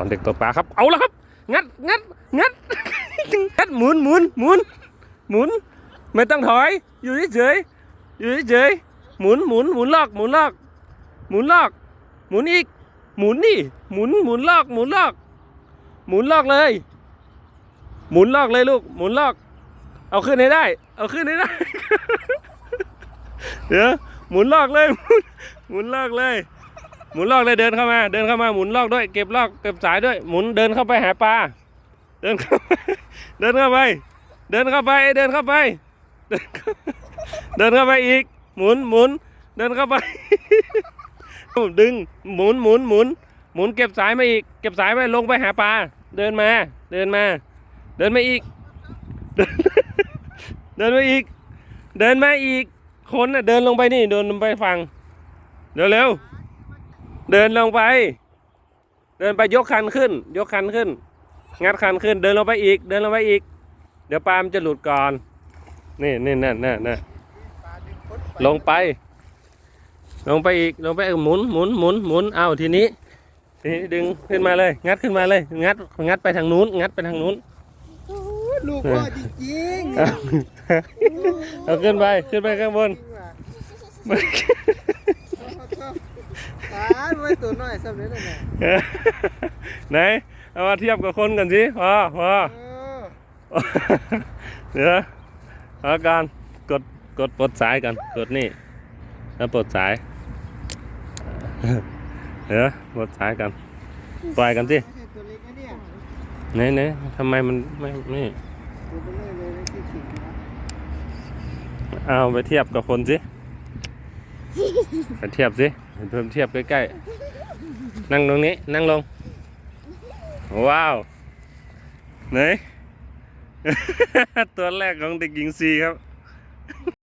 อนเด็กตกปลาครับ เอาแล้วครับ งัดงัดงัดงัดหมุนหมุนหมุนหมุน ไม่ต้องถอย อยู่เฉยอยู่เฉยหมุนหมุนหมุนลอกหมุนลอกหมุนลอก หมุนอีก หมุนนี่ หมุนหมุนลอก หมุนลอก หมุนลอกเลย หมุนลอกเลยลูก หมุนลอก เอาขึ้นให้ได้ เอาขึ้นให้ได้ เดี๋ยวหมุนลอกเลย หมุนหมุนลอกเลย หมุนลอกเลยเดินเข้ามา เดินเข้ามาหมุนลอกด้วย เก็บลอกเก็บสายด้วย หมุนเดินเข้าไปหาปลา เดินเข้าเดินเข้าไป เดินเข้าไป เดินเข้าไป เดินเข้าไปอีก หมุนหมุน เดินเข้าไป ดึง หมุนหมุนหมุน หมุนเก็บสายมาอีก เก็บสายมาลงไปหาปลา เดินมา เดินมา เดินมาอีกเดินเดินมาอีก เดินมาอีก คนน่ะเดินลงไปนี่ เดินลงไปฟัง เร็วเร็ว เดินลงไป เดินไปยกคันขึ้น ยกคันขึ้น งัดคันขึ้น เดินลงไปอีก เดินลงไปอีก เดี๋ยวปลามันจะหลุดก่อน นี่นี่นั่นนั่นนั่นลงไป ลงไปอีก ลงไปหมุนหมุนหมุนหมุนเอาทีนี้ ทีนี้ดึงขึ้นมาเลย งัดขึ้นมาเลย งัด งัดไปทางนู้น งัดไปทางนู้นโอ้ยลูกพ่อจริงๆเอาเอาขึ้นไป ขึ้นไปข้างบน ตาไว้ตัวน้อยสำเร็จแล้วนะไหนเอามาเทียบกับคนกันสิพอพอเออเดี๋ยวเอาการกดกดปลดสายกันกดนี่แล้วปลดสายเดี๋ยวปลดสายกันปล่อยกันสิไม่ใช่ตัวเล็กนะเนี่ยไหนไหนทำไมมันไม่ไม่ตัวเบลอเลยนะที่ขิงนะเอาไปเทียบกับคนสิ ไปเทียบสิเพิ่มเทียบใกล้ๆ นั่งตรงนี้ นั่งลง ว้าวไหน ตัวแรกของเด็กหญิงซีครับ